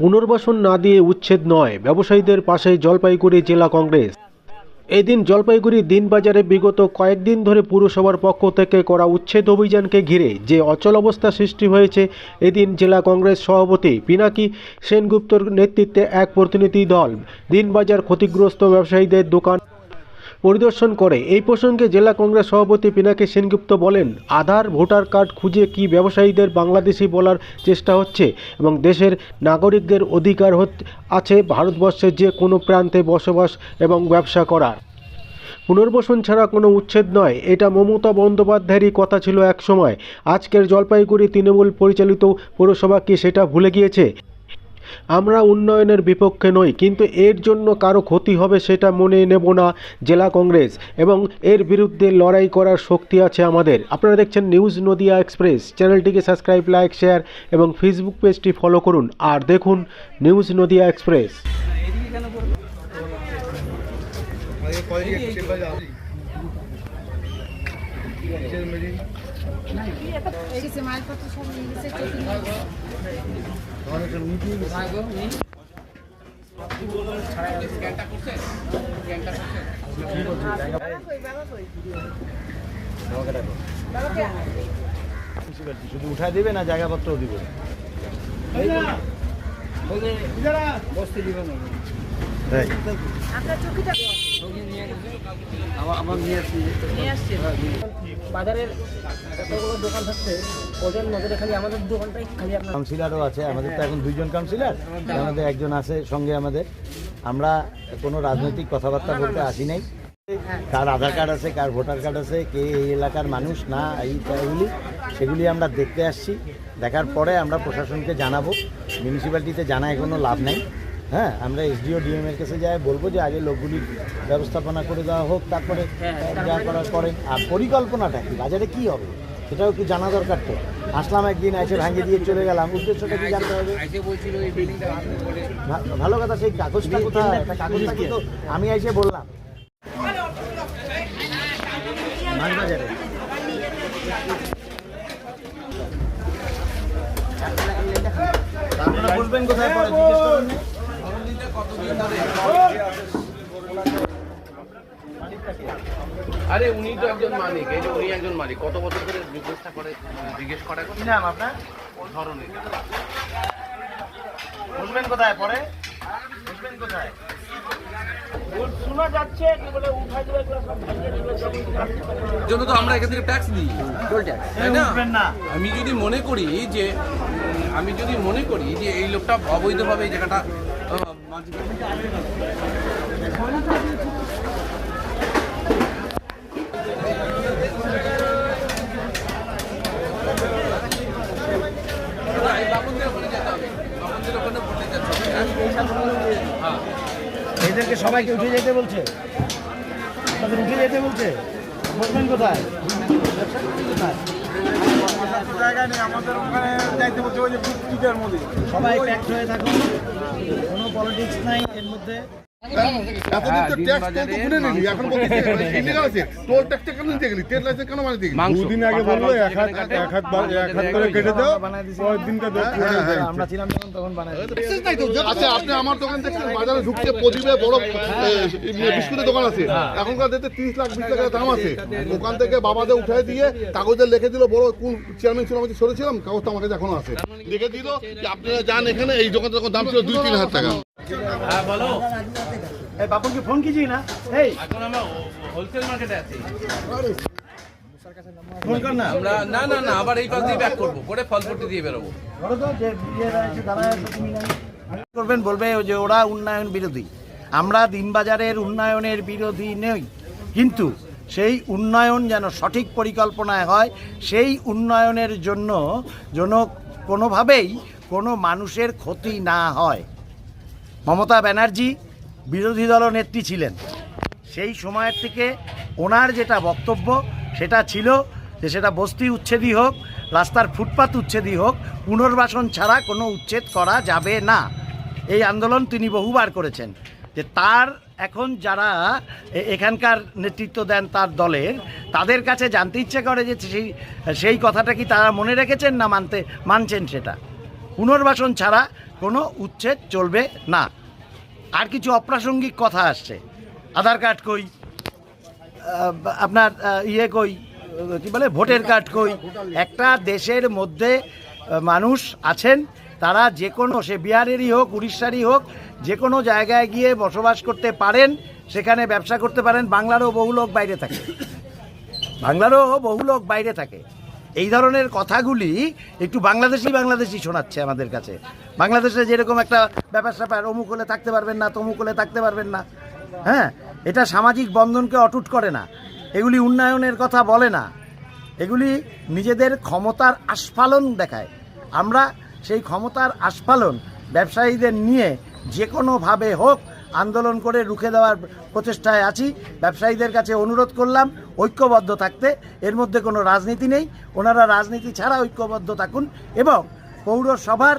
পুনর্বাসন না দিয়ে উচ্ছেদ নয়, ব্যবসায়ীদের পাশে জলপাইগুড়ি জেলা কংগ্রেস। এদিন জলপাইগুড়ি দিনবাজারে বিগত কয়েকদিন ধরে পুরসভার পক্ষ থেকে করা উচ্ছেদ অভিযানকে ঘিরে যে অচল অবস্থা সৃষ্টি হয়েছে, এদিন জেলা কংগ্রেস সভাপতি পিনাকি সেনগুপ্তর নেতৃত্বে এক প্রতিনিধি দল দিনবাজার ক্ষতিগ্রস্ত ব্যবসায়ীদের দোকান পরিদর্শন করে। এই প্রসঙ্গে জেলা কংগ্রেস সভাপতি পিনাকি সেনগুপ্ত বলেন, আধার, ভোটার কার্ড খুঁজে কি ব্যবসায়ীদের বাংলাদেশি বলার চেষ্টা হচ্ছে এবং দেশের নাগরিকদের অধিকার আছে ভারতবর্ষের যে কোনো প্রান্তে বসবাস এবং ব্যবসা করার। পুনর্বাসন ছাড়া কোনো উচ্ছেদ নয়। এটা মমতা বন্দ্যোপাধ্যায়েরই কথা ছিল এক সময় আজকের জলপাইগুড়ি তৃণমূল পরিচালিত পৌরসভা কি সেটা ভুলে গিয়েছে? আমরা উন্নয়নের বিপক্ষে নই, কিন্তু এর জন্য কারও ক্ষতি হবে সেটা মনে নেব না জেলা কংগ্রেস এবং এর বিরুদ্ধে লড়াই করার শক্তি আছে আমাদের। আপনারা দেখছেন নিউজ নদিয়া এক্সপ্রেস। চ্যানেলটিকে সাবস্ক্রাইব, লাইক, শেয়ার এবং ফেসবুক পেজটি ফলো করুন। আর দেখুন নিউজ নদিয়া এক্সপ্রেস। শুধু উঠায় দিবে না জায়গাপত্রও দিবে? তাই আপনার আসছে বাজারের দোকান থাকছে ওদের নজরে খালি আমাদের দোকানটাই খালি আপনার। কাউন্সিলরও আছে আমাদের তো এখন দুইজন কাউন্সিলর। আমাদের একজন আছে সঙ্গে আমাদের। আমরা কোনো রাজনৈতিক কথাবার্তা বলতে আসি নাই। কার আধার কার্ড আছে কার ভোটার কার্ড আছে কে এই এলাকার মানুষ না এই এগুলি সেগুলি আমরা দেখতে আসছি। দেখার পরে আমরা প্রশাসনকে জানাব। মিউনিসিপ্যালিটিতে জানা কোনো লাভ নেই। হ্যাঁ আমরা এসডিও ডিএম এর কাছে যাই বলব যে আগে লোকগুলির ব্যবস্থাপনা করে দেওয়া হোক তারপরে যা করার করেন। আর পরিকল্পনাটা কি? বাজারে কি হবে? সেটাও একটু জানা দরকার তো। আসলাম একদিন এসে ভাঙিয়ে দিয়ে চলে গেলাম। উদ্দেশ্যটা কি জানতে হবে? ভালো কথা সেই কাগজটা কোথায়? একটা কাগজটা কিন্তু আমি এসে বললাম। বলবেন কোথায় পরে জিজ্ঞেস করুন। না। আরে উনি তো একজন মালিক এই যে উনি একজন মালিক। কত বছর ধরে জিজ্ঞেসটা করে জিজ্ঞেস করা কি নাম আপনার? ধরনের। বলবেন কোথায় পরে? বলবেন কোথায়? শোনা যাচ্ছে বলে উঠাই দেবে জন্য তো আমরা এখান থেকে ট্যাক্স দিই তাই না। আমি যদি মনে করি যে আমি যদি মনে করি যে এই লোকটা অবৈধভাবে এই জায়গাটা এদেরকে সবাইকে উঠে যেতে বলছে উঠে যেতে বলছে বলবেন কোথায় কোথায়? সবাই ট্যাক্স আমাদের থাকুন কোনো পলিটিক্স নাই এর মধ্যে। সবাই আছে টোল ট্যাক্সটা কেন দিতে গেলি ট্রেড লাইসেন্স কেন মানে দিয়ে দুদিন আগে বলল এক হাত এক হাত এক হাত করে কেটে দাও ওই দিনটা দেখ- হ্যাঁ, হ্যাঁ। আমরা ছিলাম যখন তখন বানাই Access নাই তো। আচ্ছা আপনি আমার দোকান দেখছেন বাজারে ঢুকতে প্রদীপে বড় বিস্কুটের দোকান আছে। এখনকার তিরিশ লাখ বিশ লাখ দাম আছে। ওখান থেকে বাবাদের উঠাই দিয়ে কাগজে লিখে দিল বড় কোন চেয়ারম্যান ছিল আমি সরেছিলাম কাগজটা আমার কাছে এখনও আছে। লিখে দিল যে আপনারা যান এখানে এই দোকান দাম ছিল দুই তিন হাজার টাকা। হ্যাঁ বলো। এই বাপুকে ফোন কিজি না? এই। এখন আমরা হোলসেল মার্কেটে আছি। ফোন কর না। আমরা না না না আবার এই পাশ দিয়ে ব্যাক করব। করে ফলপট্টি দিয়ে বেরোবো। ধরো তো যে ইয়েরা এসে দাঁড়ায় তুমি করবেন বলবে যে ওরা উন্নয়ন বিরোধী। আমরা দিনবাজারের উন্নয়নের বিরোধী নই। কিন্তু সেই উন্নয়ন যেন সঠিক পরিকল্পনায় হয় সেই উন্নয়নের জন্য যেন কোনোভাবেই কোনো মানুষের ক্ষতি না হয়। মমতা ব্যানার্জি বিরোধী দল নেত্রী ছিলেন। সেই সময়ের থেকে ওনার যেটা বক্তব্য, সেটা ছিল যে সেটা বস্তি উচ্ছেদই হোক, রাস্তার ফুটপাত উচ্ছেদই হোক, পুনর্বাসন ছাড়া কোনো উচ্ছেদ করা যাবে না। এই আন্দোলন তিনি বহুবার করেছেন। যে তার এখন যারা এখানকার নেতৃত্ব দেন তার দলের, তাদের কাছে জানতে ইচ্ছে করে যে সেই সেই কথাটা কি তারা মনে রেখেছেন না মানতে, মানছেন সেটা? পুনর্বাসন ছাড়া কোনো উচ্ছেদ চলবে না। আর কিছু অপ্রাসঙ্গিক কথা আসছে। আধার কার্ড কই? আপনার ইয়ে কই? কি বলে? ভোটের কার্ড কই? একটা দেশের মধ্যে মানুষ আছেন, তারা যে কোনো, সে বিহারেরই হোক, উড়িষ্যারই হোক, যে কোনো জায়গায় গিয়ে বসবাস করতে পারেন, সেখানে ব্যবসা করতে পারেন, বাংলারও বহু লোক বাইরে থাকে। বাংলারও বহু লোক বাইরে থাকে। এই ধরনের কথাগুলি একটু বাংলাদেশি বাংলাদেশি শোনাচ্ছে আমাদের কাছে। বাংলাদেশে যেরকম একটা ব্যাপার স্যাপার, অমুক হলে থাকতে পারবেন না, তমুক হলে থাকতে পারবেন না। হ্যাঁ? এটা সামাজিক বন্ধনকে অটুট করে না। এগুলি উন্নয়নের কথা বলে না। এগুলি নিজেদের ক্ষমতার আস্ফালন দেখায়। আমরা সেই ক্ষমতার আস্ফালন ব্যবসায়ীদের নিয়ে যে কোনোভাবে হোক আন্দোলন করে রুখে দেওয়ার প্রচেষ্টায় আছি। ব্যবসায়ীদের কাছে অনুরোধ করলাম ঐক্যবদ্ধ থাকতে। এর মধ্যে কোনো রাজনীতি নেই। ওনারা রাজনীতি ছাড়া ঐক্যবদ্ধ থাকুন এবং পৌরসভার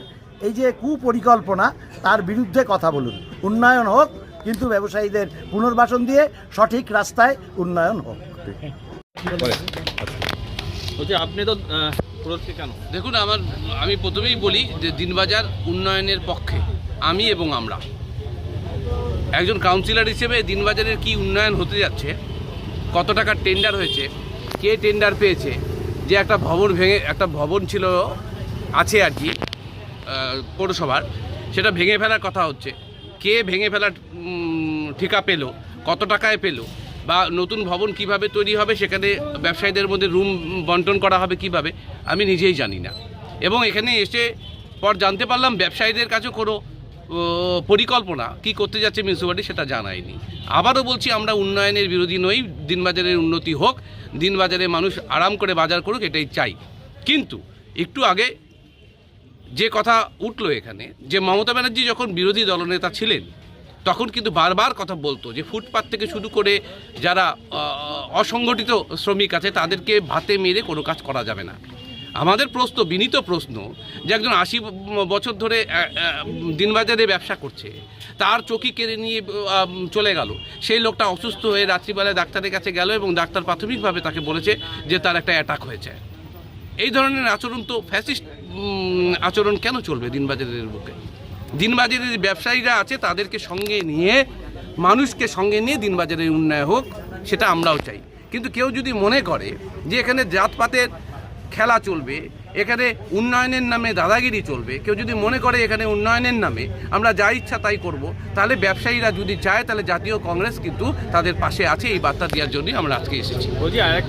এই যে কুপরিকল্পনা তার বিরুদ্ধে কথা বলুন। উন্নয়ন হোক কিন্তু ব্যবসায়ীদের পুনর্বাসন দিয়ে সঠিক রাস্তায় উন্নয়ন হোক। আপনি তো দেখুন আমার আমি প্রথমেই বলি যে দিনবাজার উন্নয়নের পক্ষে আমি এবং আমরা। একজন কাউন্সিলর হিসেবে দিনবাজারের কি উন্নয়ন হতে যাচ্ছে, কত টাকার টেন্ডার হয়েছে, কে টেন্ডার পেয়েছে, যে একটা ভবন ভেঙে, একটা ভবন ছিল, আছে আর কি পৌরসভার, সেটা ভেঙে ফেলার কথা হচ্ছে। কে ভেঙে ফেলার ঠিকা পেল, কত টাকায় পেল, বা নতুন ভবন কীভাবে তৈরি হবে, সেখানে ব্যবসায়ীদের মধ্যে রুম বন্টন করা হবে কীভাবে, আমি নিজেই জানি না। এবং এখানে এসে পর জানতে পারলাম, ব্যবসায়ীদের কাছেও কোনো পরিকল্পনা কি করতে যাচ্ছে মিউনিসিপ্যালিটি সেটা জানায়নি। আবারও বলছি, আমরা উন্নয়নের বিরোধী নই, দিনবাজারের উন্নতি হোক, দিনবাজারে মানুষ আরাম করে বাজার করুক, এটাই চাই। কিন্তু একটু আগে যে কথা উঠল এখানে, যে মমতা ব্যানার্জি যখন বিরোধী দলনেতা ছিলেন, তখন কিন্তু বারবার কথা বলতো যে ফুটপাত থেকে শুরু করে যারা অসংগঠিত শ্রমিক আছে, তাদেরকে ভাতে মেরে কোনো কাজ করা যাবে না। আমাদের প্রশ্ন, বিনীত প্রশ্ন, যে একজন আশি বছর ধরে দিনবাজারে ব্যবসা করছে, তার চকি কেড়ে নিয়ে চলে গেল। সেই লোকটা অসুস্থ হয়ে রাত্রিবেলায় ডাক্তারের কাছে গেল এবং ডাক্তার প্রাথমিকভাবে তাকে বলেছে যে তার একটা অ্যাটাক হয়েছে। এই ধরনের আচরণ তো ফ্যাসিস্ট আচরণ কেন চলবে দিনবাজারের বুকে? দিনবাজারের ব্যবসায়ীরা আছে, তাদেরকে সঙ্গে নিয়ে, মানুষকে সঙ্গে নিয়ে দিনবাজারের উন্নয়ন হোক, সেটা আমরাও চাই। কিন্তু কেউ যদি মনে করে যে এখানে জাতপাতের খেলা চলবে, এখানে উন্নয়নের নামে দাদাগিরি চলবে, কেউ যদি মনে করে এখানে উন্নয়নের নামে আমরা যা ইচ্ছা তাই করব, তাহলে ব্যবসায়ীরা যদি চায় তাহলে জাতীয় কংগ্রেস কিন্তু তাদের পাশে আছে, এই বার্তা দেওয়ার জন্যই আমরা আজকে এসেছি। বলছি আর